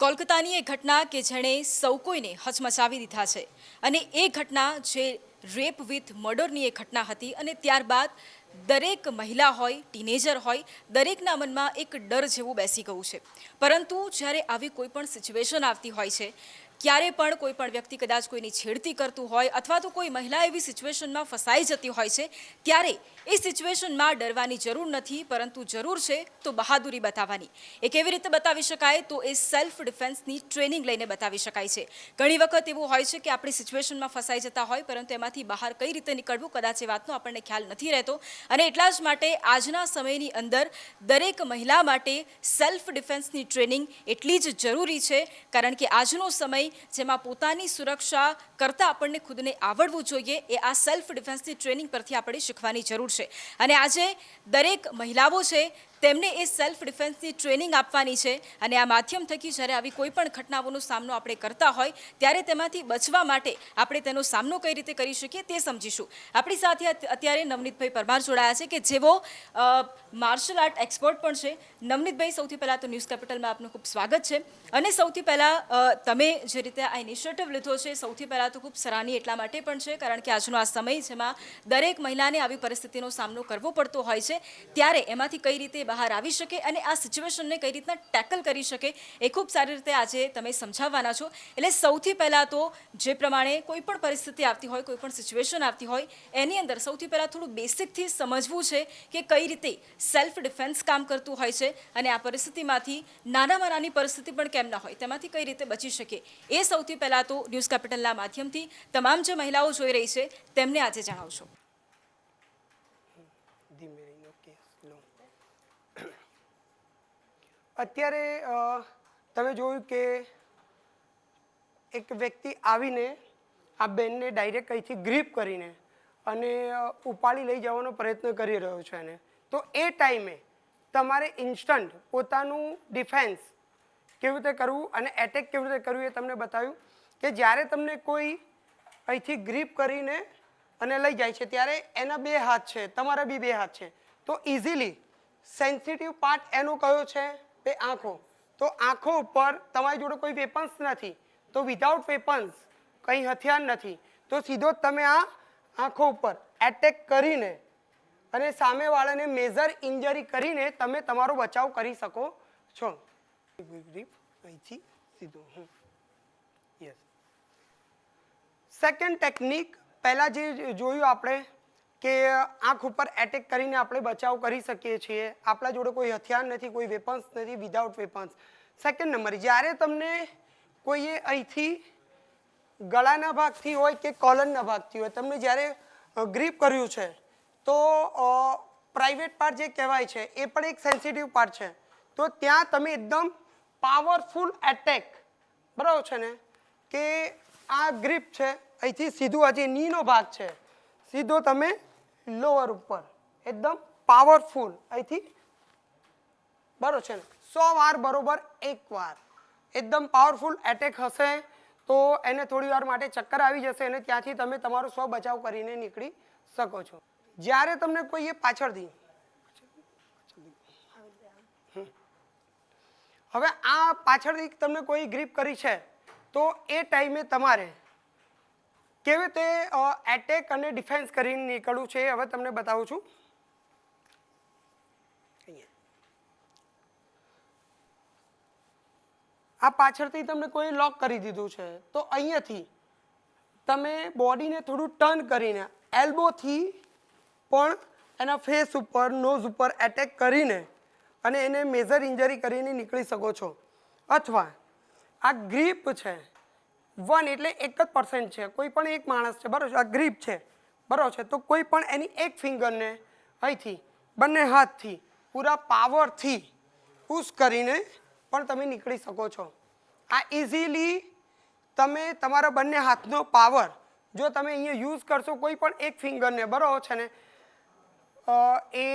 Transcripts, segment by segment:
કોલકાતાની એ ઘટના કે જેણે સૌ કોઈને હચમચાવી દીધા છે. અને એ ઘટના જે રેપ વિથ મર્ડરની એ ઘટના હતી અને ત્યારબાદ દરેક મહિલા હોય, ટીનેજર હોય, દરેકના મનમાં એક ડર જેવું બેસી ગયું છે. પરંતુ જ્યારે આવી કોઈ પણ સિચ્યુએશન આવતી હોય છે, ક્યારે પણ કોઈ પણ વ્યક્તિ કદાચ કોઈની છેડતી કરતું હોય અથવા તો કોઈ મહિલા એવી સિચ્યુએશનમાં ફસાઈ જતી હોય છે, ત્યારે એ સિચ્યુએશનમાં ડરવાની જરૂર નથી, પરંતુ જરૂર છે તો બહાદુરી બતાવવાની. એ કેવી રીતે બતાવી શકાય? તો એ સેલ્ફ ડિફેન્સની ટ્રેનિંગ લઈને બતાવી શકાય છે. ઘણી વખત એવું હોય છે કે આપણે સિચ્યુએશનમાં ફસાઈ જતા હોય, પરંતુ એમાંથી બહાર કઈ રીતે નીકળવું, કદાચ એ વાતનો આપણને ખ્યાલ નથી રહેતો. અને એટલા જ માટે આજના સમયની અંદર દરેક મહિલા માટે સેલ્ફ ડિફેન્સની ટ્રેનિંગ એટલી જ જરૂરી છે, કારણ કે આજનો સમય જેમાં પોતાની સુરક્ષા કરતાં આપણને ખુદને આવડવું જોઈએ, એ આ સેલ્ફ ડિફેન્સની ટ્રેનિંગ પરથી આપણે શીખવાની જરૂર છે. અને આજે દરેક મહિલાઓ છે તેમને એ સેલ્ફ ડિફેન્સની ટ્રેનિંગ આપવાની છે અને આ માધ્યમ થકી જ્યારે આવી કોઈ પણ ઘટનાઓનો સામનો આપણે કરતા હોય, ત્યારે તેમાંથી બચવા માટે આપણે તેનો સામનો કઈ રીતે કરી શકીએ તે સમજીશું. આપણી સાથે અત્યારે નવનીતભાઈ પરમાર જોડાયા છે કે જેઓ માર્શલ આર્ટ એક્સપર્ટ પણ છે. નવનીતભાઈ, સૌથી પહેલાં તો ન્યૂઝ કેપિટલમાં આપનું ખૂબ સ્વાગત છે. અને સૌથી પહેલાં તમે જે રીતે આ ઇનિશિયેટિવ લીધો છે, સૌથી પહેલાં તો ખૂબ સરાહનીય એટલા માટે પણ છે, કારણ કે આજનો આ સમય જેમાં દરેક મહિલાને આવી પરિસ્થિતિનો સામનો કરવો પડતો હોય છે, ત્યારે એમાંથી કઈ રીતે બહાર આવી શકે અને આ સિચ્યુએશનને કઈ રીતના ટેકલ કરી શકે એ ખૂબ સારી રીતે આજે તમે સમજાવવાના છો. એટલે સૌથી પહેલાં તો જે પ્રમાણે કોઈ પણ પરિસ્થિતિ આવતી હોય, કોઈ પણ સિચ્યુએશન આવતી હોય, એની અંદર સૌથી પહેલાં થોડું બેસિકથી સમજવું છે કે કઈ રીતે સેલ્ફ ડિફેન્સ કામ કરતું હોય છે અને આ પરિસ્થિતિમાંથી નાનામાં નાની પરિસ્થિતિ પણ કેમ ના હોય, તેમાંથી કઈ રીતે બચી શકે એ સૌથી પહેલાં તો ન્યૂઝ કેપિટલના માધ્યમથી તમામ જે મહિલાઓ જોઈ રહી છે તેમને આજે જણાવશો. ધીમે ઓકે સ્લો અત્યારે તમે જોયું કે એક વ્યક્તિ આવીને આ બેનને ડાયરેક્ટ અહીંથી ગ્રીપ કરીને અને ઉપાડી લઈ જવાનો પ્રયત્ન કરી રહ્યો છે એને. તો એ ટાઈમે તમારે ઇન્સ્ટન્ટ પોતાનું ડિફેન્સ કેવી રીતે કરવું અને એટેક કેવી રીતે કરવું એ તમને બતાવ્યું કે જ્યારે તમને કોઈ અહીંથી ગ્રીપ કરીને અને લઈ જાય છે, ત્યારે એના બે હાથ છે, તમારા બી બે હાથ છે. તો ઇઝીલી સેન્સિટિવ પાર્ટ એનો કયો છે? તે આંખો. તો આંખો ઉપર તમારી જોડે કોઈ વેપન્સ નથી. તો વિધાઉટ વેપન્સ કંઈ હથિયાર નથી. તો સીધો તમે આ આંખો ઉપર એટેક કરીને અને સામેવાળાને મેજર ઇન્જરી કરીને તમે તમારો બચાવ કરી શકો છો. અહીંથી સીધું. યસ સેકન્ડ ટેકનિક પહેલાં જે જોયું આપણે કે આંખ ઉપર એટેક કરીને આપણે બચાવ કરી શકીએ છીએ. આપણા જોડે કોઈ હથિયાર નથી, કોઈ વેપન્સ નથી વિધાઉટ વેપન્સ સેકન્ડ નંબર જ્યારે તમને કોઈએ અહીંથી ગળાના ભાગથી હોય કે કોલરના ભાગથી હોય, તમને જ્યારે ગ્રીપ કર્યું છે, તો પ્રાઇવેટ પાર્ટ જે કહેવાય છે, એ પણ એક સેન્સિટિવ પાર્ટ છે. તો ત્યાં તમે એકદમ પાવરફુલ એટેક બરાબર છે ને? કે આ ગ્રીપ છે, અહીંથી સીધું હજી નીનો ભાગ છે, સીધો તમે લોઅર ઉપર. એકદમ પાવરફુલ અહીંથી બરોબર છે સો વાર બરોબર, એક વાર. એકદમ પાવરફુલ એટેક હશે તો એને થોડી વાર માટે ચક્કર આવી જશે અને ત્યાંથી તમે તમારો સ્વ બચાવ કરીને નીકળી શકો છો. જ્યારે તમને કોઈએ પાછળથી હવે આ પાછળથી તમને કોઈ ગ્રીપ કરી છે, તો એ ટાઈમે તમારે કેવી રીતે એટેક અને ડિફેન્સ કરીને નીકળવું છે હવે તમને બતાવું છું. આ પાછળથી તમને કોઈ લોક કરી દીધું છે, તો અહીંયાથી તમે બોડીને થોડું ટર્ન કરીને એલ્બોથી પણ એના ફેસ ઉપર નોઝ ઉપર એટેક કરીને અને એને મેજર ઇન્જરી કરીને નીકળી શકો છો અથવા આ ગ્રીપ છે વન એટલે એક જ પર્સન્ટ છે. કોઈ પણ એક માણસ છે, બરાબર છે? આ ગ્રીપ છે. બરાબર છે? તો કોઈ પણ એની એક ફિંગરને અહીંથી, બંને હાથથી, પૂરા પાવરથી પુશ કરીને પણ તમે નીકળી શકો છો. આ ઇઝીલી તમે તમારા બંને હાથનો પાવર જો તમે અહીંયા યુઝ કરશો કોઈ પણ એક ફિંગરને, બરાબર છે ને? એ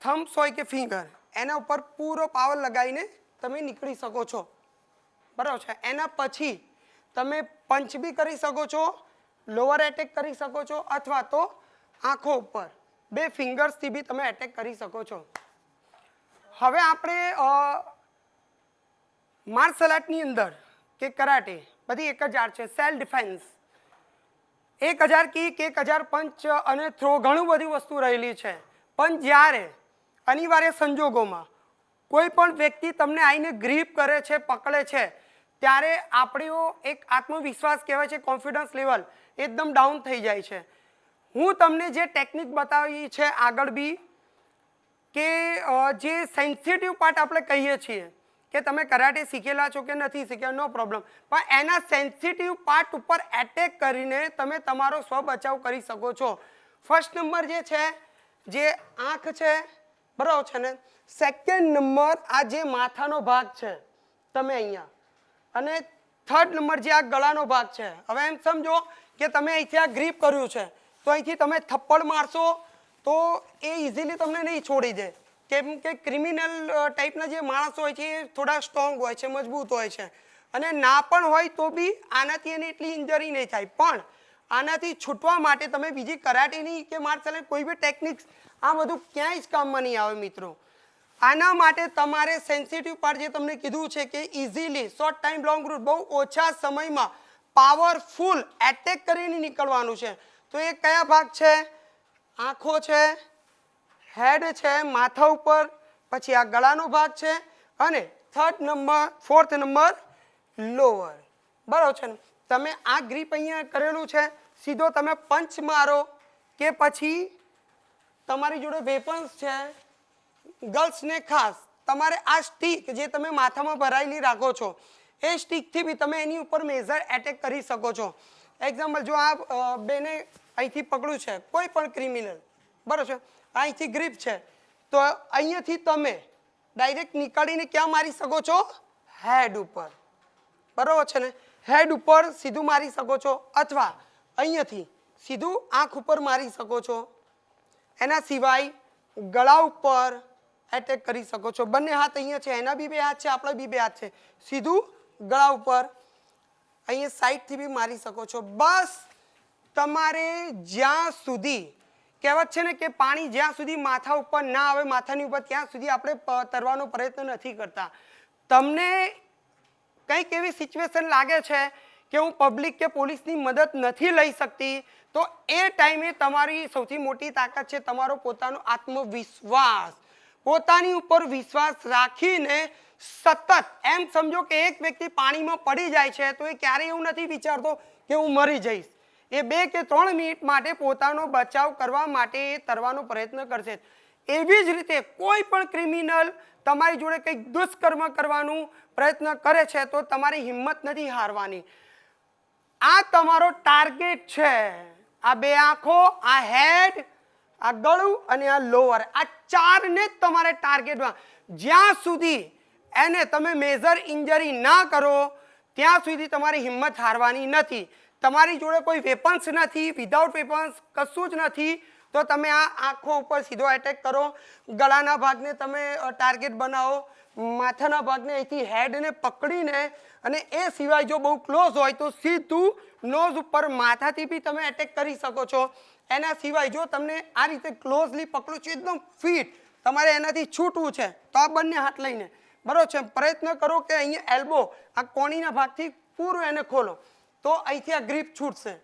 થમ્સ હોય કે ફિંગર એના ઉપર પૂરો પાવર લગાવીને તમે નીકળી શકો છો. બરાબર છે? એના પછી તમે પંચ બી કરી શકો છો લોઅર એટેક કરી શકો છો, અથવા તો આંખો ઉપર બે ફિંગર્સથી બી તમે એટેક કરી શકો છો. હવે આપણે માર્શલ આર્ટની અંદર કે કરાટે બધી એક જ આર્ટ છે સેલ્ફ ડિફેન્સ એક હજાર કિક એક હજાર પંચ અને થ્રો ઘણું બધી વસ્તુ રહેલી છે. પણ જ્યારે અનિવાર્ય સંજોગોમાં કોઈ પણ વ્યક્તિ તમને આવીને ગ્રીપ કરે છે, પકડે છે ત્યારે આપણો એક આત્મવિશ્વાસ કહેવાય છે કોન્ફિડન્સ લેવલ એકદમ ડાઉન થઈ જાય છે. હું તમને જે ટેકનિક બતાવી છે આગળ બી કે જે સેન્સિટિવ પાર્ટ આપણે કહીએ છીએ કે તમે કરાટે શીખેલા છો કે નથી શીખ્યા નો પ્રોબ્લેમ પણ એના સેન્સિટિવ પાર્ટ ઉપર એટેક કરીને તમે તમારો સ્વ બચાવ કરી શકો છો. ફર્સ્ટ નંબર જે છે, જે આંખ છે, બરાબર છે ને? સેકન્ડ નંબર આ જે માથાનો ભાગ છે, તમે અહીંયા અને થર્ડ નંબર જે આ ગળાનો ભાગ છે, હવે એમ સમજો કે તમે અહીંથી આ ગ્રીપ કર્યું છે, તો અહીંથી તમે થપ્પડ મારશો તો એ ઇઝીલી તમને નહીં છોડી દે. કેમ કે ક્રિમિનલ ટાઈપના જે માણસ હોય છે, એ થોડા સ્ટ્રોંગ હોય છે, મજબૂત હોય છે. અને ના પણ હોય તો બી આનાથી એને એટલી ઇન્જરી નહીં થાય. પણ આનાથી છૂટવા માટે તમે બીજી કરાટેની કે માર્શલ કોઈ બી ટેકનિક્સ આ બધું ક્યાંય જ કામમાં નહીં આવે મિત્રો. આના માટે તમારે સેન્સિટિવ પાર્ટ જે તમને કીધું છે કે easily short time long route બહુ ઓછા સમયમાં પાવરફુલ એટેક કરીને નીકળવાનું છે. તો એ કયા ભાગ છે? આંખો છે હેડ છે, માથા ઉપર, પછી આ ગળાનો ભાગ છે અને third number fourth number lower બરાબર છે ને? તમે આ ગ્રીપ અહીંયા કરેલું છે, સીધો તમે પંચ મારો કે પછી તમારી જોડે વેપન્સ છે ગર્લ્સને ખાસ તમારે આ સ્ટીક જે તમે માથામાં ભરાયેલી રાખો છો, એ સ્ટીકથી બી તમે એની ઉપર મેઝર એટેક કરી શકો છો. એક્ઝામ્પલ જો આ બેને અહીંથી પકડ્યું છે, કોઈ પણ ક્રિમિનલ બરાબર? છે અહીંથી ગ્રીપ છે, તો અહીંયાથી તમે ડાયરેક્ટ નીકાળીને ક્યાં મારી શકો છો? હેડ ઉપર. બરાબર છે ને? હેડ ઉપર સીધું મારી શકો છો, અથવા અહીંયાથી સીધું આંખ ઉપર મારી શકો છો. એના સિવાય ગળા ઉપર એટેક કરી શકો છો. બંને હાથ અહીંયા છે, એના બી બે હાથ છે, આપણા બી બે હાથ છે. સીધું ગળા ઉપર અહીંયા સાઈડથી બી મારી શકો છો. બસ તમારે જ્યાં સુધી કહેવત છે ને કે પાણી જ્યાં સુધી માથા ઉપર ના આવે, માથાની ઉપર ત્યાં સુધી આપણે તરવાનો પ્રયત્ન નથી કરતા. તમને કંઈક એવી સિચ્યુએશન લાગે છે કે હું પબ્લિક કે પોલીસની મદદ નથી લઈ શકતી, તો એ ટાઈમે તમારી સૌથી મોટી તાકાત છે તમારો પોતાનો આત્મવિશ્વાસ. પોતાની ઉપર વિશ્વાસ રાખીને સતત, એમ સમજો કે એક વ્યક્તિ પાણીમાં પડી જાય છે, તો એ ક્યારેય એવું નથી વિચારતો કે હું મરી જઈશ. એ બે કે ત્રણ મિનિટ માટે પોતાનો બચાવ કરવા માટે એ તરવાનો પ્રયત્ન કરશે. એવી જ રીતે કોઈ પણ ક્રિમિનલ તમારી જોડે કંઈક દુષ્કર્મ કરવાનું પ્રયત્ન કરે છે, તો તમારી હિંમત નથી હારવાની. આ તમારો ટાર્ગેટ છે. આ બે આંખો, આ હેડ આ ગળું અને આ લોઅર, આ ચારને જ તમારે ટાર્ગેટમાં જ્યાં સુધી એને તમે મેજર ઇન્જરી ના કરો, ત્યાં સુધી તમારી હિંમત હારવાની નથી. તમારી જોડે કોઈ વેપન્સ નથી વિધાઉટ વેપન્સ કશું જ નથી. તો તમે આ આંખો ઉપર સીધો એટેક કરો. ગળાના ભાગને તમે ટાર્ગેટ બનાવો. માથાના ભાગને અહીંથી હેડને પકડીને અને એ સિવાય જો બહુ ક્લોઝ હોય તો સીધું નોઝ ઉપર માથાથી બી તમે એટેક કરી શકો છો. એના સિવાય જો તમને આ રીતે ક્લોઝલી પકડું છું, એકદમ ફિટ તમારે એનાથી છૂટવું છે, તો આ બંને હાથ લઈને. બરાબર છે? પ્રયત્ન કરો કે અહીંયા એલ્બો આ કોણીના ભાગથી પૂરું એને ખોલો. તો અહીંથી આ ગ્રીપ છૂટશે.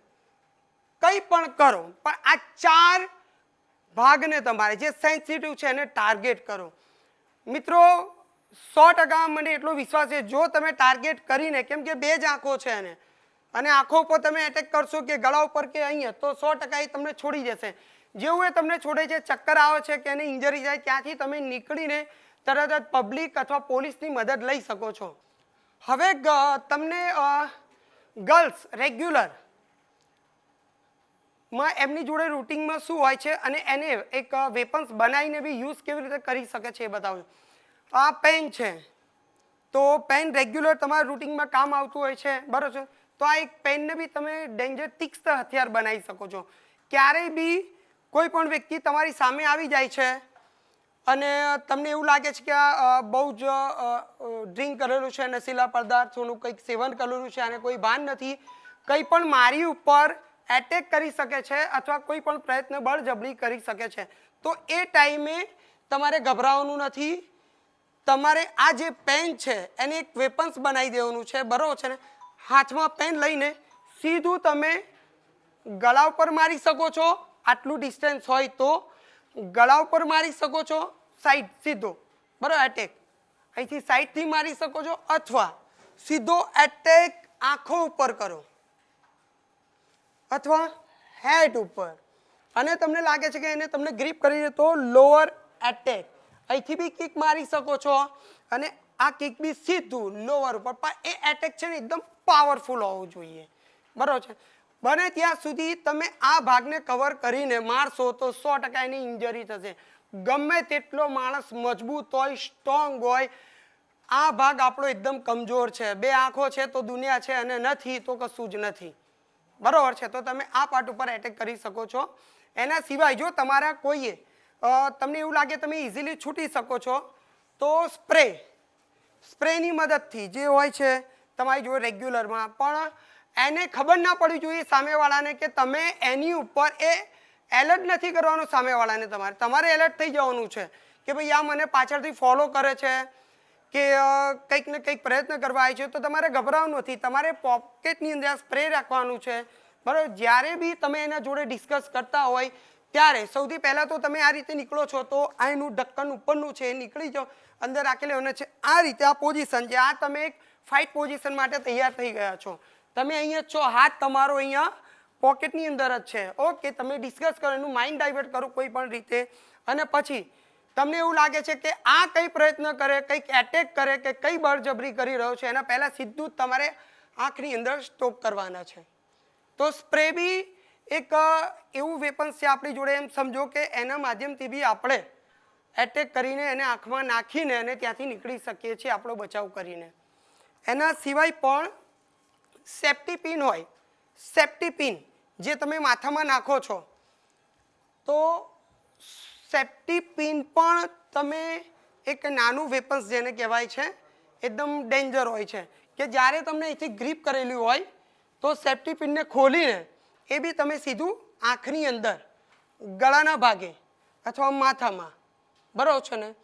કંઈ પણ કરો, પણ આ ચાર ભાગને તમારે, જે સેન્સિટિવ છે, એને ટાર્ગેટ કરો. મિત્રો, સો ટકા મને એટલો વિશ્વાસ છે, જો તમે ટાર્ગેટ કરીને, કેમ કે બે જ આંખો છે એને અને આંખો ઉપર તમે એટેક કરશો કે ગળા ઉપર કે અહીંયા, તો સો ટકા એ તમને છોડી જશે. જેવું એ તમને છોડે છે, ચક્કર આવે છે કે એને ઇન્જરી જાય ત્યાંથી તમે નીકળીને તરત જ પબ્લિક અથવા પોલીસની મદદ લઈ શકો છો. હવે તમને ગર્લ્સ રેગ્યુલરમાં એમની જોડે રૂટિનમાં શું હોય છે અને એને એક વેપન્સ બનાવીને બી યુઝ કેવી રીતે કરી શકે છે એ બતાવું આ પેન છે. તો પેન રેગ્યુલર તમારા રૂટિનમાં કામ આવતું હોય છે, બરાબર તો આ એક પેનને બી તમે ડેન્જર તીક્ષ્ણ હથિયાર બનાવી શકો છો. ક્યારેય બી કોઈ પણ વ્યક્તિ તમારી સામે આવી જાય છે અને તમને એવું લાગે છે કે આ બહુ જ ડ્રિંક કરેલું છે, નશીલા પદાર્થોનું કંઈક સેવન કરેલું છે અને કોઈ ભાન નથી, કંઈ પણ મારી ઉપર એટેક કરી શકે છે અથવા કોઈ પણ પ્રયત્ન બળજબરી કરી શકે છે. તો એ ટાઈમે તમારે ગભરાવાનું નથી. તમારે આ જે પેન છે એને એક વેપન્સ બનાવી દેવાનું છે. બરાબર છે ને? હાથમાં પેન લઈને સીધું તમે ગળા ઉપર મારી શકો છો. આટલું ડિસ્ટન્સ હોય તો ગળા ઉપર મારી શકો છો. સાઈડ સીધો. બરાબર? એટેક અહીંથી સાઈડથી મારી શકો છો અથવા સીધો એટેક આંખો ઉપર કરો. અથવા હેડ ઉપર. અને તમને લાગે છે કે એને તમને ગ્રીપ કરી દે તો લોઅર એટેક અહીંથી બી કિક મારી શકો છો. અને આ કિક બી સીધું લોવર ઉપર. પણ એ એટેક છે ને એકદમ પાવરફુલ હોવું જોઈએ. બરાબર છે? બને ત્યાં સુધી તમે આ ભાગને કવર કરીને મારશો તો સો ટકા એની ઇન્જરી થશે. ગમે તેટલો માણસ મજબૂત હોય સ્ટ્રોંગ હોય, આ ભાગ આપણો એકદમ કમજોર છે. બે આંખો છે તો દુનિયા છે અને નથી તો કશું જ નથી. બરાબર છે? તો તમે આ પાર્ટ ઉપર એટેક કરી શકો છો. એના સિવાય જો તમારા કોઈએ તમને એવું લાગે તમે ઇઝીલી છૂટી શકો છો, તો સ્પ્રે સ્પ્રેની મદદથી જે હોય છે, તમારી જોડે રેગ્યુલરમાં. પણ એને ખબર ના પડવી જોઈએ સામેવાળાને કે તમે એની ઉપર એ એલર્ટ નથી કરવાનું સામેવાળાને તમારે. તમારે એલર્ટ થઈ જવાનું છે કે ભાઈ આ મને પાછળથી ફોલો કરે છે કે કંઈક ને કંઈક પ્રયત્ન કરવા આવે છે, તો તમારે ગભરાવું નથી. તમારે પોકેટની અંદર સ્પ્રે રાખવાનું છે. બરાબર? જ્યારે બી તમે એના જોડે ડિસ્કસ કરતા હોય, ત્યારે સૌથી પહેલાં તો તમે આ રીતે નીકળો છો, તો આ એનું ઢક્કન ઉપરનું છે એ નીકળી જાઓ. અંદર રાખેલી અને છે, આ રીતે આ પોઝિશન છે, આ તમે એક ફાઇટ પોઝિશન માટે તૈયાર થઈ ગયા છો. તમે અહીંયા છો, હાથ તમારો અહીંયા પોકેટની અંદર જ છે. ઓકે તમે ડિસ્કસ કરો, એનું માઇન્ડ ડાયવર્ટ કરો કોઈ પણ રીતે. અને પછી, તમને એવું લાગે છે કે આ કઈ પ્રયત્ન કરે, કંઈક એટેક કરે, કે કઈ બળજબરી કરી રહ્યો છે, એના પહેલાં સીધું જ તમારે આંખની અંદર સ્ટોપ કરવાના છે. તો સ્પ્રે બી એક એવું વેપન્સ છે આપણી જોડે, એમ સમજો કે એના માધ્યમથી બી આપણે એટેક કરીને એને આંખમાં નાખીને અને ત્યાંથી નીકળી શકીએ છીએ આપણો બચાવ કરીને. એના સિવાય પણ સેફ્ટી પિન હોય સેફ્ટી પિન જે તમે માથામાં નાખો છો, તો સેફ્ટી પિન પણ તમે એક નાનું વેપન્સ જેને કહેવાય છે, એકદમ ડેન્જર હોય છે. કે જ્યારે તમને અહીંથી ગ્રીપ કરેલી હોય, તો સેફ્ટી પિનને ખોલીને એ બી તમે સીધું આંખની અંદર, ગળાના ભાગે અથવા માથામાં. બરાબર છે ને?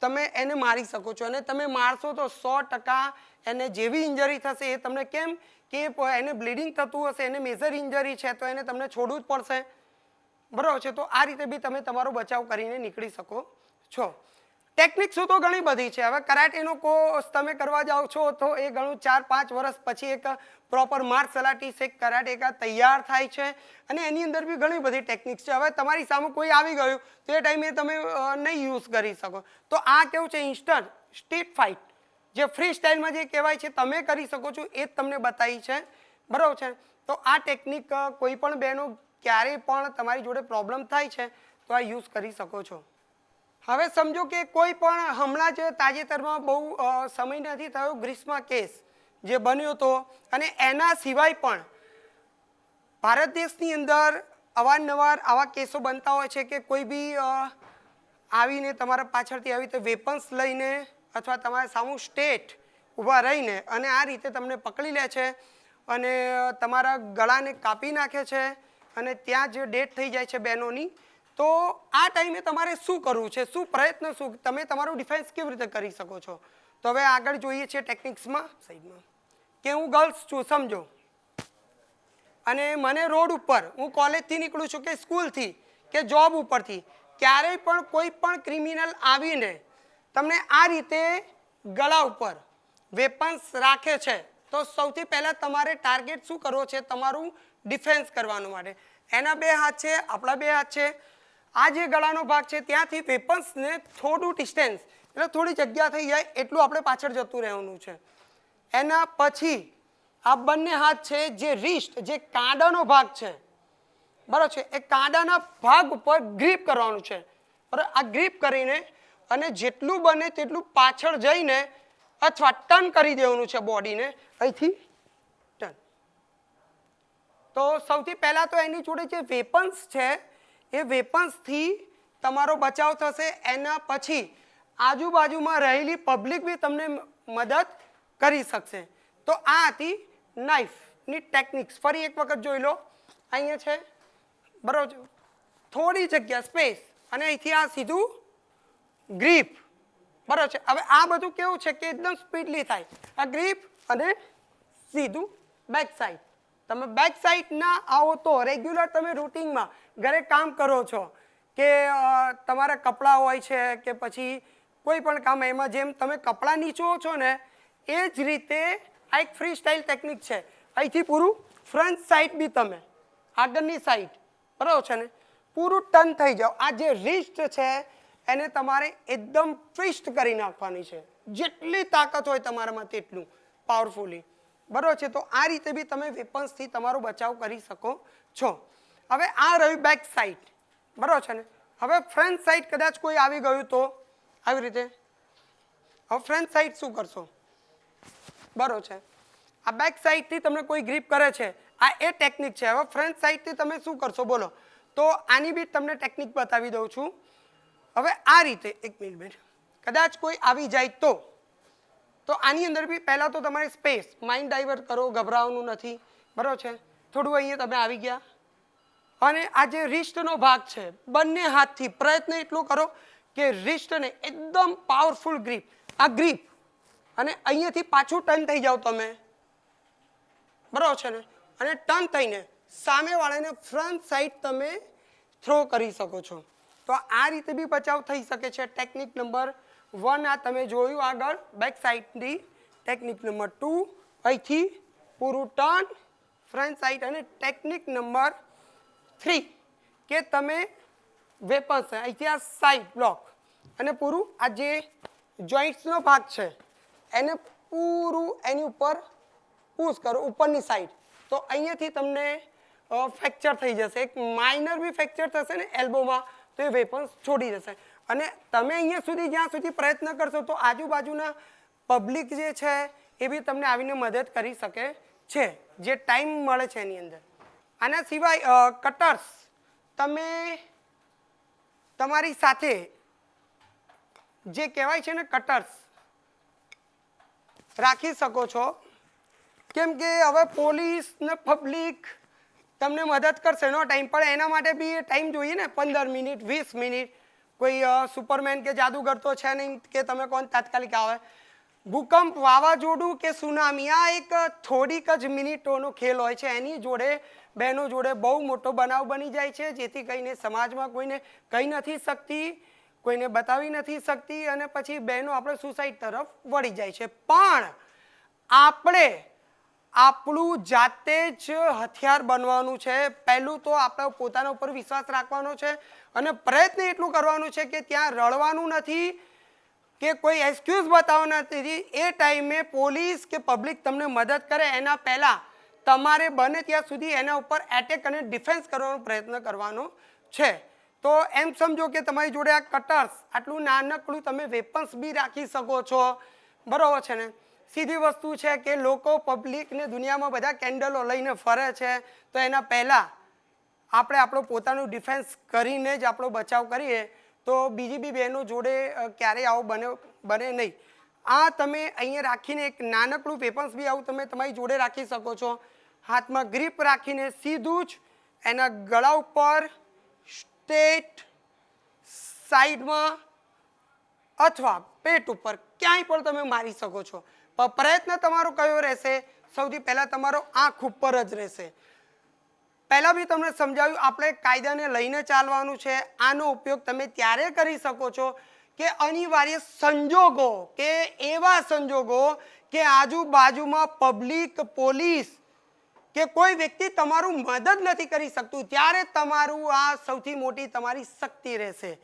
તમે એને મારી શકો છો અને તમે મારશો તો સો ટકા એને જેવી ઇન્જરી થશે એ તમને કેમ? કે એને બ્લીડિંગ થતું હશે, એને મેજર ઇન્જરી છે, તો એને તમને છોડવું જ પડશે. બરાબર છે? તો આ રીતે બી તમે તમારો બચાવ કરીને નીકળી શકો છો. ટેકનિક્સો તો ઘણી બધી છે. હવે કરાટેનો કોર્સ તમે કરવા જાઓ છો તો એ ઘણું ચાર પાંચ વર્ષ પછી એક પ્રોપર માર્શલ આર્ટિસ્ટ એક કરાટેકા તૈયાર થાય છે. અને એની અંદર બી ઘણી બધી ટેકનિક્સ છે. હવે તમારી સામે કોઈ આવી ગયું તો એ ટાઈમે તમે નહીં યુઝ કરી શકો. તો આ કેવું છે ઇન્સ્ટન્ટ સ્ટ્રીટ ફાઇટ જે ફ્રી સ્ટાઇલમાં જે કહેવાય છે તમે કરી શકો છો એ જ તમને બતાવી છે. બરાબર છે? તો આ ટેકનિક કોઈ પણ બહેનો ક્યારેય પણ તમારી જોડે પ્રોબ્લેમ થાય છે તો આ યુઝ કરી શકો છો. હવે સમજો કે કોઈ પણ હમણાં જ તાજેતરમાં બહુ સમય નથી થયો ગ્રીસમાં કેસ જે બન્યો હતો અને એના સિવાય પણ ભારત દેશની અંદર અવારનવાર આવા કેસો બનતા હોય છે કે કોઈ બી આવીને તમારા પાછળથી આવી રીતે વેપન્સ લઈને અથવા તમારા સામું સ્ટેટ ઊભા રહીને અને આ રીતે તમને પકડી લે છે અને તમારા ગળાને કાપી નાખે છે અને ત્યાં જ ડેટ થઈ જાય છે બહેનોની. તો આ ટાઈમે તમારે શું કરવું છે? શું પ્રયત્ન, શું તમે તમારું ડિફેન્સ કેવી રીતે કરી શકો છો? તો હવે આગળ જોઈએ છીએ ટેકનિક્સમાં સાઈડમાં. કે હું ગર્લ્સ છું, સમજો. અને મને રોડ ઉપર, હું કોલેજથી નીકળું છું કે સ્કૂલથી, કે જોબ ઉપરથી, ક્યારેય પણ કોઈ પણ ક્રિમિનલ આવીને તમને આ રીતે ગળા ઉપર વેપન્સ રાખે છે, તો સૌથી પહેલાં તમારે ટાર્ગેટ શું કરવો છે? તમારું ડિફેન્સ કરવાનું માટે. એના બે હાથ છે, આપણા બે હાથ છે. આ જે ગળાનો ભાગ છે, ત્યાંથી વેપન્સને થોડું ડિસ્ટન્સ એટલે થોડી જગ્યા થઈ જાય, એટલું આપણે પાછળ જતું રહેવાનું છે. એના પછી આ બંને હાથ છે, જે રિસ્ટ જે કાંડાનો ભાગ છે. બરાબર છે? એ કાંડાના ભાગ ઉપર ગ્રીપ કરવાનું છે. બરાબર? આ ગ્રીપ કરીને અને જેટલું બને તેટલું પાછળ જઈને અથવા ટર્ન કરી દેવાનું છે બોડીને, અહીંથી ટર્ન તો સૌથી પહેલાં તો એની જોડે જે વેપન્સ છે એ વેપન્સથી તમારો બચાવ થશે એના પછી આજુબાજુમાં રહેલી પબ્લિક બી તમને મદદ કરી શકશે. તો આ હતી નાઇફની ટેકનિક્સ ફરી એક વખત જોઈ લો. અહીંયા છે. બરોબર થોડી જગ્યા સ્પેસ અને અહીંથી આ સીધું ગ્રીપ બરાબર છે. હવે આ બધું કેવું છે કે એકદમ સ્પીડલી થાય. આ ગ્રીપ અને સીધું બેક સાઈડ તમે બેક સાઈડ ના આવો તો રેગ્યુલર તમે રૂટિનમાં ઘરે કામ કરો છો કે તમારા કપડાં હોય છે કે પછી કોઈ પણ કામ એમાં જેમ તમે કપડાં નીચો છો ને, એ જ રીતે આ એક ફ્રી સ્ટાઇલ ટેકનિક છે. અહીંથી પૂરું ફ્રન્ટ સાઈડ બી તમે, આગળની સાઈડ બરાબર છે ને? પૂરું ટર્ન થઈ જાઓ. આ જે રિસ્ટ છે, એને તમારે એકદમ ટ્વિસ્ટ કરી નાખવાની છે. જેટલી તાકાત હોય તમારામાં તેટલું પાવરફુલી બરાબર છે? તો આ રીતે બી તમે વેપન્સથી તમારો બચાવ કરી શકો છો. હવે આ રહ્યું બેક સાઈડ બરાબર છે ને? હવે ફ્રન્ટ સાઈડ કદાચ કોઈ આવી ગયું તો આવી રીતે. હવે ફ્રન્ટ સાઈડ શું કરશો? બરોબર છે? આ બેક સાઈડથી તમને કોઈ ગ્રીપ કરે છે? આ એ ટેકનિક છે. હવે ફ્રન્ટ સાઈડથી તમે શું કરશો? બોલો. તો આની બી તમને ટેકનિક બતાવી દઉં છું. હવે આ રીતે, એક મિનિટ મિનિટ કદાચ કોઈ આવી જાય તો. તો આની અંદર બી પહેલાં તો તમારે સ્પેસ માઇન્ડ ડાઈવર્ટ કરો, ગભરાવાનું નથી. બરાબર છે? થોડું અહીંયા તમે આવી ગયા. અને આ જે રિસ્ટનો ભાગ છે, બંને હાથથી પ્રયત્ન એટલો કરો કે રિસ્ટને એકદમ પાવરફુલ ગ્રીપ આ ગ્રીપ અને અહીંયાથી પાછું ટર્ન થઈ જાઓ તમે. બરાબર છે ને? અને ટર્ન થઈને સામેવાળાને ફ્રન્ટ સાઈડ તમે થ્રો કરી શકો છો. તો આ રીતે બી બચાવ થઈ શકે છે. ટેકનિક નંબર વન આ તમે જોયું આગળ બેક સાઈડની ટેકનિક નંબર ટુ અહીંથી પૂરું ટર્ન ફ્રન્ટ સાઈડ અને ટેકનિક નંબર થ્રી કે તમે વેપન્સ અહીંથી આ સાઈડ બ્લોક અને પૂરું આ જે જોઈન્ટ્સનો ભાગ છે, એને પૂરું એની ઉપર પુશ કરો, ઉપરની સાઈડ તો અહીંયાથી તમને ફ્રેક્ચર થઈ જશે. એક માઇનર બી ફ્રેક્ચર થશે ને એલ્બોમાં તો એ વેપન્સ છોડી જશે અને તમે અહીંયા સુધી જ્યાં સુધી પ્રયત્ન કરશો તો આજુબાજુના પબ્લિક જે છે એ બી તમને આવીને મદદ કરી શકે છે, જે ટાઈમ મળે છે એની અંદર. આના સિવાય કટર્સ તમે તમારી સાથે જે કહેવાય છે ને કટર્સ રાખી શકો છો. કેમ કે હવે પોલીસ ને પબ્લિક તમને મદદ કરશે. એનો ટાઈમ પણ એના માટે બી ટાઈમ જોઈએ ને, પંદર મિનિટ વીસ મિનિટ કોઈ સુપરમેન કે જાદુગર તો છે નહીં કે તમે કોણ? તાત્કાલિક આવે. ભૂકંપ વાવાઝોડું કે સુનામી, આ એક થોડીક જ મિનિટોનો ખેલ હોય છે. એની જોડે, બહેનો જોડે બહુ મોટો બનાવ બની જાય છે, જેથી કરીને સમાજમાં કોઈને કહી નથી શકતી, કોઈને બતાવી નથી શકતી અને પછી બહેનો આપણે સુસાઇડ તરફ વળી જાય છે. પણ આપણે આપણું જાતે જ હથિયાર બનવાનું છે. પહેલું તો આપણે પોતાના ઉપર વિશ્વાસ રાખવાનો છે અને પ્રયત્ન એટલું કરવાનું છે કે ત્યાં રડવાનું નથી કે કોઈ એક્સક્યુઝ બતાવવાના નથી. એ ટાઈમે પોલીસ કે પબ્લિક તમને મદદ કરે. એના પહેલાં તમારે બને ત્યાં સુધી એના ઉપર એટેક અને ડિફેન્સ કરવાનો પ્રયત્ન કરવાનો છે. તો એમ સમજો કે તમારી જોડે આ કટર્સ આટલું નાનકડું તમે વેપન્સ બી રાખી શકો છો. બરાબર છે ને? સીધી વસ્તુ છે કે લોકો પબ્લિકને દુનિયામાં બધા કેન્ડલો લઈને ફરે છે. તો એના પહેલાં આપણે આપણો પોતાનું ડિફેન્સ કરીને જ આપણો બચાવ કરીએ. તો બીજી બી બહેનો જોડે ક્યારેય આવો બને બને નહીં. આ તમે અહીંયા રાખીને એક નાનકડું પેપર્સ બી આવું તમે તમારી જોડે રાખી શકો છો. હાથમાં ગ્રીપ રાખીને સીધું જ એના ગળા ઉપર સ્ટેટ સાઈડમાં અથવા પેટ ઉપર ક્યાંય પણ તમે મારી શકો છો. પ્રયત્ન તમારો કયો રહેશે? સૌથી પહેલાં તમારો આંખ ઉપર જ રહેશે. પહેલાં બી તમને સમજાવ્યું, આપણે કાયદાને લઈને ચાલવાનું છે. આનો ઉપયોગ તમે ત્યારે કરી શકો છો કે અનિવાર્ય સંજોગો, કે એવા સંજોગો કે આજુબાજુમાં પબ્લિક પોલીસ કે કોઈ વ્યક્તિ તમારું મદદ નથી કરી શકતું, ત્યારે તમારું આ સૌથી મોટી તમારી શક્તિ રહેશે.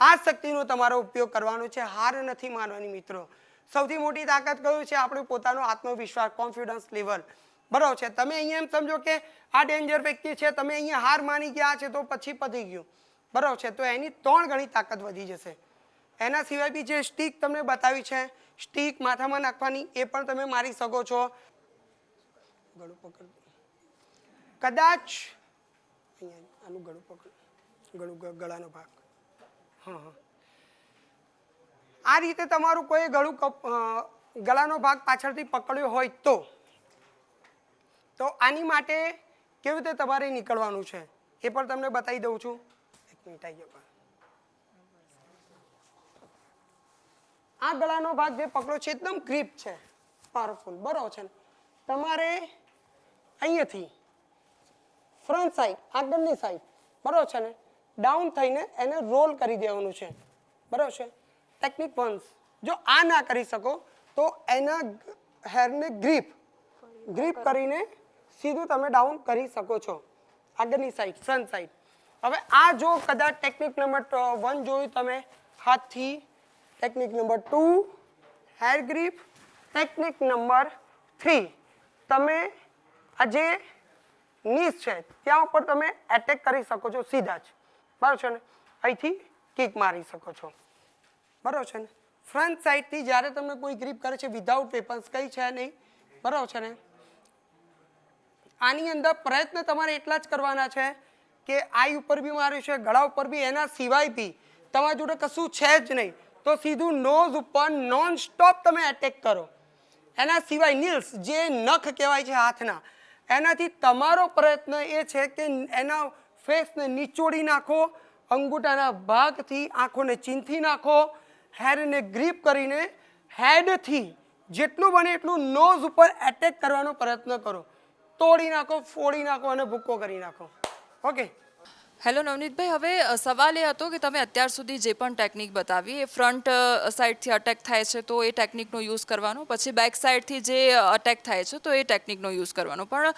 આ શક્તિનો તમારો ઉપયોગ કરવાનો છે. હાર નથી માનવાની મિત્રો. સૌથી મોટી તાકાત કયું છે? આપણું પોતાનો આત્મવિશ્વાસ કોન્ફિડન્સ લેવલ બરાબર છે? તમે અહીંયા એમ સમજો કે આ ડેન્જર વ્યક્તિ છે, તમે અહીંયા હાર માની ગયા છે તો પછી પતી ગયું. બરાબર છે? તો એની ત્રણ ગણી તાકાત વધી જશે. એના સિવાય બી જે સ્ટીક તમને બતાવી છે સ્ટીક માથામાં નાખવાની, એ પણ તમે મારી શકો છો. ગળું પકડ. કદાચ આનું ગળું પકડ, ગળું, ગળાનો ભાગ. હા હા. આ રીતે તમારું કોઈ ગળું ગળાનો ભાગ પાછળથી પકડ્યો હોય તો તો આની માટે કેવી રીતે તમારે નીકળવાનું છે? એ પણ તમને બતાવી દઉં છું. એક મિનિટ આવી ગયો આ ગળાનો ભાગ જે પકડો છે, એકદમ ગ્રીપ છે. પાવરફુલ બરોબર છે તમારે અહીંયાથી ફ્રન્ટ સાઈડ આગળની સાઈડ બરોબર છે ને? ડાઉન થઈને એને રોલ કરી દેવાનું છે. બરોબર છે? ટેકનિક વન્સ જો આ ના કરી શકો, તો એના હેરને ગ્રીપ ગ્રીપ કરીને સીધું તમે ડાઉન કરી શકો છો. આગળની સાઈડ સન સાઈડ હવે આ જો કદાચ ટેકનિક નંબર વન જોયું તમે, હાથથી technique number two hair grip technique number three તમે આ જે નીસ છે, ત્યાં ઉપર તમે એટેક કરી શકો છો સીધા જ. બરાબર છે ને? અહીંથી કિક મારી શકો છો. બરાબર છે ને? ફ્રન્ટ સાઈડથી જ્યારે તમને કોઈ ગ્રીપ કરે છે વિધાઉટ વેપન્સ કંઈ છે નહીં. બરાબર છે ને? આની અંદર પ્રયત્ન તમારે એટલા જ કરવાના છે કે આઈ ઉપર બી માર્યું છે, ગળા ઉપર બી, એના સિવાય બી તમારા જોડે કશું છે જ નહીં. તો સીધું નોઝ ઉપર નોન સ્ટોપ તમે એટેક કરો. એના સિવાય નીલ્સ જે નખ કહેવાય છે હાથના, એનાથી તમારો પ્રયત્ન એ છે કે એના ફેસને નીચોડી નાખો, અંગૂઠાના ભાગથી આંખોને ચીંથી નાખો હેરને ગ્રીપ કરીને હેડથી જેટલું બને એટલું નોઝ ઉપર એટેક કરવાનો પ્રયત્ન કરો. તોડી નાખો, ફોડી નાખો અને ભૂક્કો કરી નાખો. ઓકે હેલો નવનીતભાઈ, હવે સવાલ એ હતો કે તમે અત્યાર સુધી જે પણ ટેકનિક બતાવી, એ ફ્રન્ટ સાઈડથી અટેક થાય છે તો એ ટેકનિકનો યુઝ કરવાનો, પછી બેક સાઈડથી જે અટેક થાય છે તો એ ટેકનિકનો યુઝ કરવાનો. પણ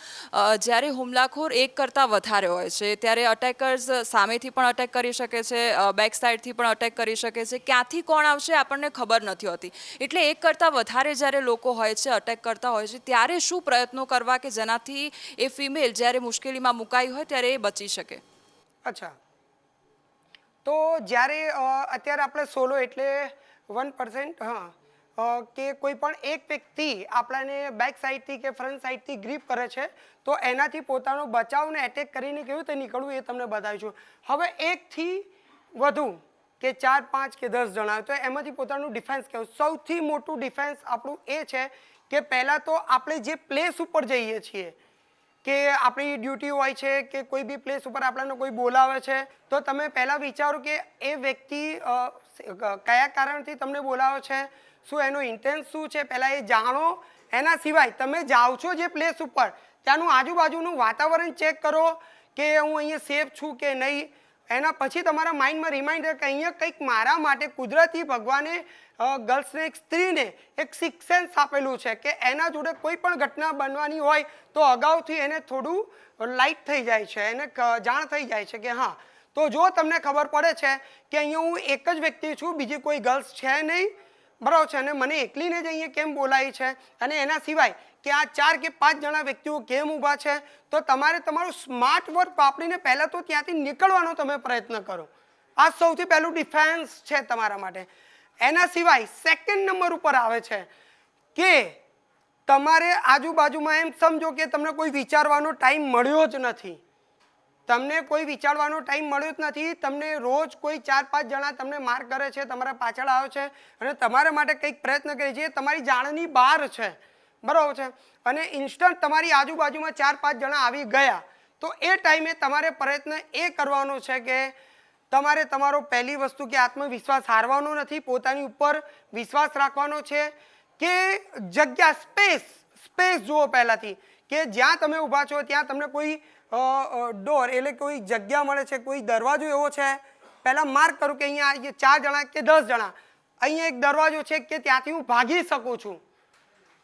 જ્યારે હુમલાખોર એક કરતાં વધારે હોય છે, ત્યારે અટેકર્સ સામેથી પણ અટેક કરી શકે છે બેક સાઈડથી પણ અટેક કરી શકે છે, ક્યાંથી કોણ આવશે આપણને ખબર નથી હોતી. એટલે એક કરતાં વધારે જ્યારે લોકો હોય છે અટેક કરતા હોય છે, ત્યારે શું પ્રયત્નો કરવા કે જેનાથી એ ફિમેલ જ્યારે મુશ્કેલીમાં મુકાઈ હોય, ત્યારે એ બચી શકે? અચ્છા. તો જ્યારે અત્યારે આપણે સોલો એટલે વન પર્સન્ટ, હા કે કોઈ પણ એક વ્યક્તિ આપણાને બેક સાઈડથી કે ફ્રન્ટ સાઈડથી ગ્રીપ કરે છે, તો એનાથી પોતાનો બચાવને એટેક કરીને કેવી રીતે નીકળવું એ તમને બતાવીશું હવે એકથી વધુ કે ચાર, પાંચ કે દસ જણા તો એમાંથી પોતાનું ડિફેન્સ કહેવું. સૌથી મોટું ડિફેન્સ આપણું એ છે કે પહેલાં તો આપણે જે પ્લેસ ઉપર જઈએ છીએ કે આપણી ડ્યુટી હોય છે કે કોઈ બી પ્લેસ ઉપર આપણને કોઈ બોલાવે છે, તો તમે પહેલાં વિચારો કે એ વ્યક્તિ કયા કારણથી તમને બોલાવે છે? શું એનો ઇન્ટેન્સ શું છે? પહેલાં એ જાણો. એના સિવાય તમે જાઓ છો જે પ્લેસ ઉપર, ત્યાંનું આજુબાજુનું વાતાવરણ ચેક કરો કે હું અહીંયા સેફ છું કે નહીં. એના પછી તમારા માઇન્ડમાં રિમાઇન્ડર કે અહીંયા કંઈક મારા માટે કુદરતી ભગવાને ગર્લ્સને એક સ્ત્રીને એક સિક્સેન્સ આપેલું છે કે એના જોડે કોઈ પણ ઘટના બનવાની હોય તો અગાઉથી એને થોડું લાઇટ થઈ જાય છે, એને જાણ થઈ જાય છે કે હા. તો જો તમને ખબર પડે છે કે અહીંયા હું એક જ વ્યક્તિ છું, બીજી કોઈ ગર્લ્સ છે નહીં. બરાબર છે? અને મને એકલીને જ અહીંયા કેમ બોલાવી છે? અને એના સિવાય કે આ ચાર કે પાંચ જણા વ્યક્તિઓ કેમ ઊભા છે? તો તમારે તમારું સ્માર્ટ વર્ક વાપરીને પહેલાં તો ત્યાંથી નીકળવાનો તમે પ્રયત્ન કરો. આ સૌથી પહેલું ડિફેન્સ છે તમારા માટે. એના સિવાય સેકન્ડ નંબર ઉપર આવે છે કે તમારે આજુબાજુમાં એમ સમજો કે તમને કોઈ વિચારવાનો ટાઈમ મળ્યો જ નથી. તમને કોઈ વિચારવાનો ટાઈમ મળ્યો જ નથી. તમને રોજ કોઈ ચાર પાંચ જણા તમને માર કરે છે, તમારા પાછળ આવે છે અને તમારા માટે કંઈક પ્રયત્ન કરે છે. તમારી જાણની બહાર છે. બરાબર છે? અને ઇન્સ્ટન્ટ તમારી આજુબાજુમાં ચાર પાંચ જણા આવી ગયા, તો એ ટાઈમે તમારે પ્રયત્ન એ કરવાનો છે કે તમારે તમારો પહેલી વસ્તુ કે આત્મવિશ્વાસ હારવાનો નથી, પોતાની ઉપર વિશ્વાસ રાખવાનો છે કે જગ્યા સ્પેસ સ્પેસ જુઓ પહેલાંથી, કે જ્યાં તમે ઊભા છો ત્યાં તમને કોઈ ડોર એટલે કોઈ જગ્યા મળે છે, કોઈ દરવાજો એવો છે? પહેલાં માર્ક કરું કે અહીંયા ચાર જણા કે દસ જણા, અહીંયા એક દરવાજો છે કે ત્યાંથી હું ભાગી શકું છું.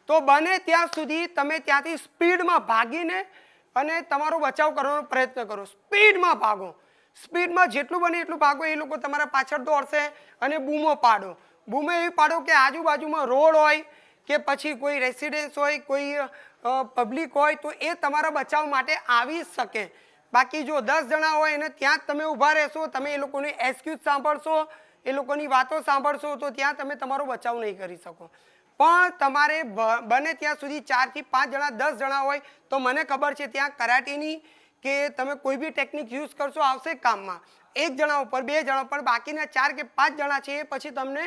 તો બને ત્યાં સુધી તમે ત્યાંથી સ્પીડમાં ભાગીને અને તમારો બચાવ કરવાનો પ્રયત્ન કરો. સ્પીડમાં ભાગો. સ્પીડમાં જેટલું બને એટલું ભાગો, એ લોકો તમારા પાછળ દોડશે અને બૂમો પાડો. બૂમો એવી પાડો કે આજુબાજુમાં રોડ હોય કે પછી કોઈ રેસિડેન્સ હોય, કોઈ પબ્લિક હોય તો એ તમારા બચાવ માટે આવી શકે. બાકી જો દસ જણા હોય અને ત્યાં જ તમે ઊભા રહેશો, તમે એ લોકોની એક્સક્યુઝ સાંભળશો, એ લોકોની વાતો સાંભળશો તો ત્યાં તમે તમારો બચાવ નહીં કરી શકો. પણ તમારે બને ત્યાં સુધી ચારથી પાંચ જણા, દસ જણા હોય તો મને ખબર છે ત્યાં કરાટેની કે તમે કોઈ બી ટેકનિક યુઝ કરશો, આવશે કામમાં. એક જણા ઉપર, બે જણા ઉપર, બાકીના ચાર કે પાંચ જણા છે એ પછી તમને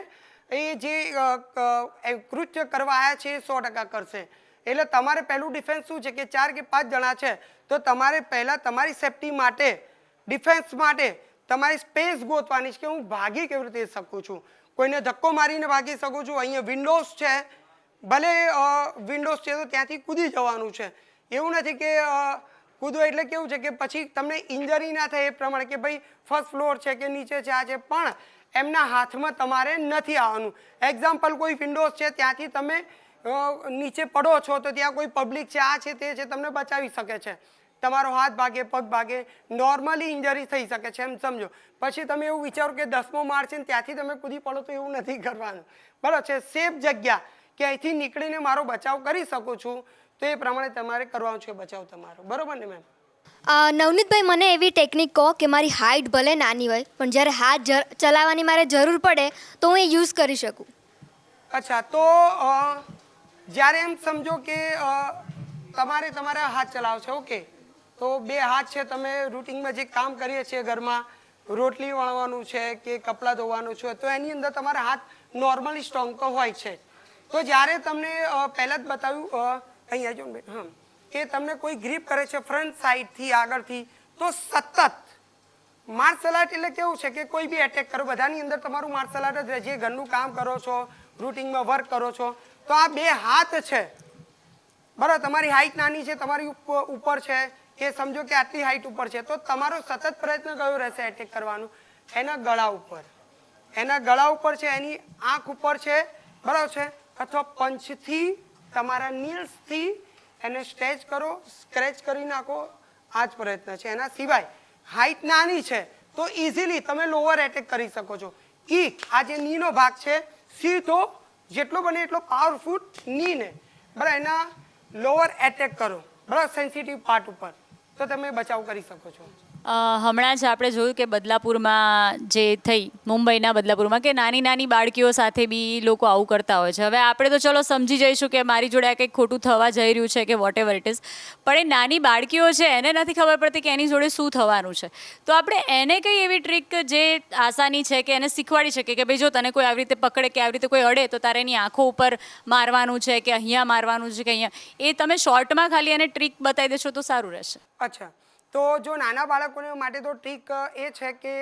એ જે કૃત્ય કરવા આવ્યા છે એ સો ટકા કરશે. એટલે તમારે પહેલું ડિફેન્સ શું છે કે ચાર કે પાંચ જણા છે, તો તમારે પહેલાં તમારી સેફટી માટે ડિફેન્સ માટે તમારી સ્પેસ ગોતવાની છે કે હું ભાગી કેવી રીતે શકું છું. કોઈને ધક્કો મારીને ભાગી શકું છું. અહીંયા વિન્ડોઝ છે. ભલે વિન્ડોઝ છે તો ત્યાંથી કૂદી જવાનું છે. એવું નથી કે કૂદો એટલે કેવું છે કે પછી તમને ઇન્જરી ના થાય એ પ્રમાણે કે ભાઈ ફર્સ્ટ ફ્લોર છે કે નીચે છે, આ છે. પણ એમના હાથમાં તમારે નથી આવવાનું. એક્ઝામ્પલ કોઈ વિન્ડોઝ છે, ત્યાંથી તમે નીચે પડો છો તો ત્યાં કોઈ પબ્લિક છે, આ છે, તે છે, તમને બચાવી શકે છે. તમારો હાથ ભાગે પગ ભાગે નોર્મલી ઇન્જરી થઈ શકે છે એમ સમજો. પછી તમે એવું વિચારો કે દસમો માળ છે ને ત્યાંથી તમે કૂદી પડો તો એવું નથી કરવાનું. બરાબર છે? સેફ જગ્યા કે અહીંથી નીકળીને મારો બચાવ કરી શકું છું તો એ પ્રમાણે તમારે કરવાનું છે બચાવ તમારો. બરાબર ને મેમ નવનીતભાઈ મને એવી ટેકનિક કહો કે મારી હાઇટ ભલે નાની હોય પણ જ્યારે હાથ ચલાવવાની મારે જરૂર પડે તો હું એ યુઝ કરી શકું. અચ્છા તો જ્યારે એમ સમજો કે તમારે તમારા હાથ ચલાવ છે ઓકે તો બે હાથ છે તમે રૂટિનમાં જે કામ કરીએ છીએ ઘરમાં રોટલી વણવાનું છે કે કપડાં ધોવાનું છે તો એની અંદર તમારા હાથ નોર્મલી સ્ટ્રોંગ તો હોય છે. તો જ્યારે તમને પહેલાં જ બતાવ્યું અહીંયા જો બેન, હા કે તમને કોઈ ગ્રીપ કરે છે ફ્રન્ટ સાઈડથી આગળથી તો સતત માર્શલ આર્ટ એટલે કેવું છે કે કોઈ બી એટેક કરો બધાની અંદર તમારું માર્શલ આર્ટ જ રહે. જે ઘરનું કામ કરો છો રૂટિનમાં વર્ક કરો છો તો આ બે હાથ છે. બરાબર તમારી હાઈટ નાની છે તમારી ઉપ- ઉપર છે કે સમજો કે આટલી હાઈટ ઉપર છે. તો તમારો સતત પ્રયત્ન કયો રહેશે એટેક કરવાનું? એના ગળા ઉપર. એના ગળા ઉપર છે, એની આંખ ઉપર છે, બરાબર છે? અથવા પંચથી તમારા નીલ્સથી એને સ્ટ્રેચ કરો સ્ક્રેચ કરી નાખો, આ જ પ્રયત્ન છે. એના સિવાય હાઈટ નાની છે, તો ઇઝીલી તમે લોઅર એટેક કરી શકો છો. ઈ આ જે નીનો ભાગ છે, સીધો જેટલો બને એટલો પાવરફુલ નીને, બરાબર, એના લોઅર એટેક કરો. બરાબર સેન્સિટિવ પાર્ટ ઉપર. તો તમે બચાવ કરી શકો છો. હમણાં જ આપણે જોયું કે બદલાપુરમાં જે થઈ, મુંબઈના બદલાપુરમાં, કે નાની નાની બાળકીઓ સાથે બી લોકો આવું કરતા હોય છે. હવે આપણે તો ચલો સમજી જઈશું કે મારી જોડે આ કંઈક ખોટું થવા જઈ રહ્યું છે કે વોટ એવર ઇટ ઇઝ પણ એ નાની બાળકીઓ છે, એને નથી ખબર પડતી કે એની જોડે શું થવાનું છે. તો આપણે એને કઈ એવી ટ્રીક જે આસાની છે કે એને શીખવાડી શકીએ કે ભાઈ જો તને કોઈ આવી રીતે પકડે કે આવી રીતે કોઈ અડે, તો તારે એની આંખો ઉપર મારવાનું છે કે અહીંયા મારવાનું છે કે અહીંયા. એ તમે શોર્ટમાં ખાલી એને ટ્રીક બતાવી દેશો તો સારું રહેશે. અચ્છા. તો જો નાના બાળકોને માટે તો ટ્રીક એ છે કે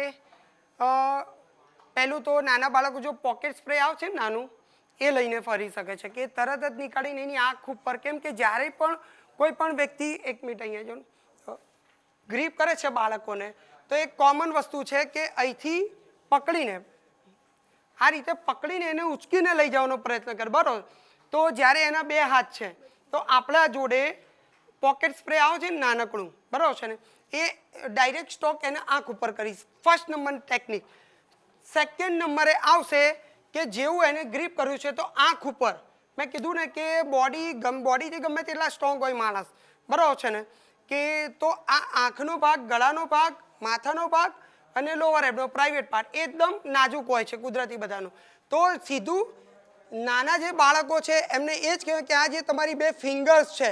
પહેલું તો નાના બાળકો જો પોકેટ સ્પ્રે આવશે ને નાનું, એ લઈને ફરી શકે છે કે તરત જ નીકાળીને એની આંખ ઉપર. કેમ કે જ્યારે પણ કોઈ પણ વ્યક્તિ, એક મિનિટ અહીંયા જો ગ્રીપ કરે છે બાળકોને, તો એક કોમન વસ્તુ છે કે અહીંથી પકડીને, આ રીતે પકડીને એને ઉચકીને લઈ જવાનો પ્રયત્ન કર. બરોબર? તો જ્યારે એના બે હાથ છે, તો આપણા જોડે પોકેટ સ્પ્રે આવે છે ને નાનકડું, બરાબર છે ને? એ ડાયરેક્ટ સ્ટોક એને આંખ ઉપર કરીશ. ફર્સ્ટ નંબરની ટેકનિક સેકન્ડ નંબરે આવશે કે જેવું એને ગ્રીપ કર્યું છે તો આંખ ઉપર. મેં કીધું ને કે બોડી ગમ બોડીથી ગમે તેટલા સ્ટ્રોંગ હોય માણસ, બરાબર છે ને? કે તો આ આંખનો ભાગ, ગળાનો ભાગ, માથાનો ભાગ અને લોઅર હેડનો પ્રાઇવેટ પાર્ટ એકદમ નાજુક હોય છે કુદરતી બધાનું. તો સીધું નાના જે બાળકો છે, એમને એ જ કહેવાય કે આ જે તમારી બે ફિંગર્સ છે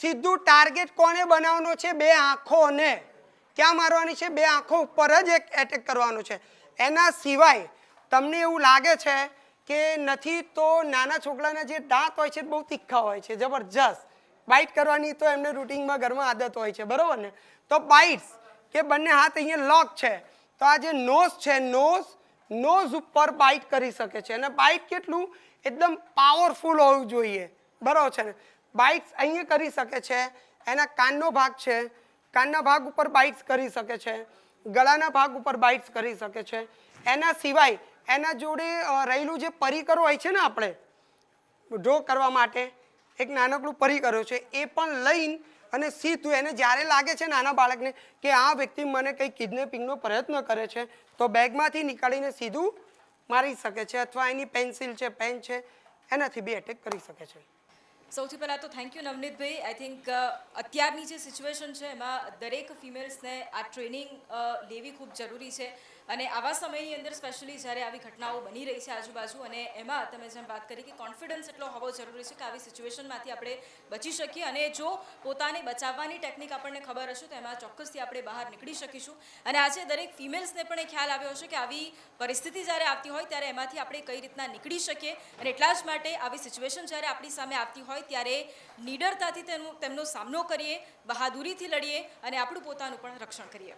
સીધું ટાર્ગેટ કોને બનાવવાનો છે? બે આંખોને. ક્યાં મારવાની છે? બે આંખો ઉપર જ એક એટેક કરવાનો છે. એના સિવાય તમને એવું લાગે છે કે નથી તો નાના છોકરાના જે દાંત હોય છે બહુ તીખા હોય છે, જબરજસ્ત. બાઇટ કરવાની તો એમને રૂટિનમાં ઘરમાં આદત હોય છે, બરાબર ને? તો બાઇટ્સ કે બંને હાથ અહીંયા લોક છે. તો આ જે નોઝ છે નોઝ નોઝ ઉપર બાઇટ કરી શકે છે. અને બાઇટ કેટલું? એકદમ પાવરફુલ હોવું જોઈએ. બરાબર છે ને? બાઇટ્સ અહીંયા કરી શકે છે. એના કાનનો ભાગ છે. કાનના ભાગ ઉપર બાઇક્સ કરી શકે છે. ગળાના ભાગ ઉપર બાઇક્સ કરી શકે છે. એના સિવાય એના જોડે રહેલું જે પરિકરો હોય છે ને આપણે, ડ્રો કરવા માટે, એક નાનકડું પરિકરો છે, એ પણ લઈને અને સીધું એને જ્યારે લાગે છે નાના બાળકને કે આ વ્યક્તિ મને કંઈ કિડનેપિંગનો પ્રયત્ન કરે છે, તો બેગમાંથી નીકાળીને સીધું મારી શકે છે અથવા એની પેન્સિલ છે, પેન છે, એનાથી બી એટેક કરી શકે છે. સૌથી પહેલાં તો thank you Navnitbhai. I think અત્યારની જે સિચ્યુએશન છે, એમાં દરેક ફિમેલ્સને આ ટ્રેનિંગ લેવી ખૂબ જરૂરી છે. અને આવા સમયની અંદર સ્પેશિયલી જ્યારે આવી ઘટનાઓ બની રહી છે આજુબાજુ અને એમાં તમે જેમ વાત કરી કે કોન્ફિડન્સ એટલો હોવો જરૂરી છે કે આવી સિચ્યુએશનમાંથી આપણે બચી શકીએ અને જો પોતાને બચાવવાની ટેકનિક આપણને ખબર હશે તો એમાં ચોક્કસથી આપણે બહાર નીકળી શકીશું. અને આજે દરેક ફિમેલ્સને પણ એ ખ્યાલ આવ્યો હશે કે આવી પરિસ્થિતિ જ્યારે આવતી હોય ત્યારે એમાંથી આપણે કઈ રીતના નીકળી શકીએ અને એટલા જ માટે આવી સિચ્યુએશન જ્યારે આપણી સામે આવતી હોય ત્યારે નીડરતાથી તેનું, તેમનો સામનો કરીએ, બહાદુરીથી લડીએ અને આપણું પોતાનું પણ રક્ષણ કરીએ.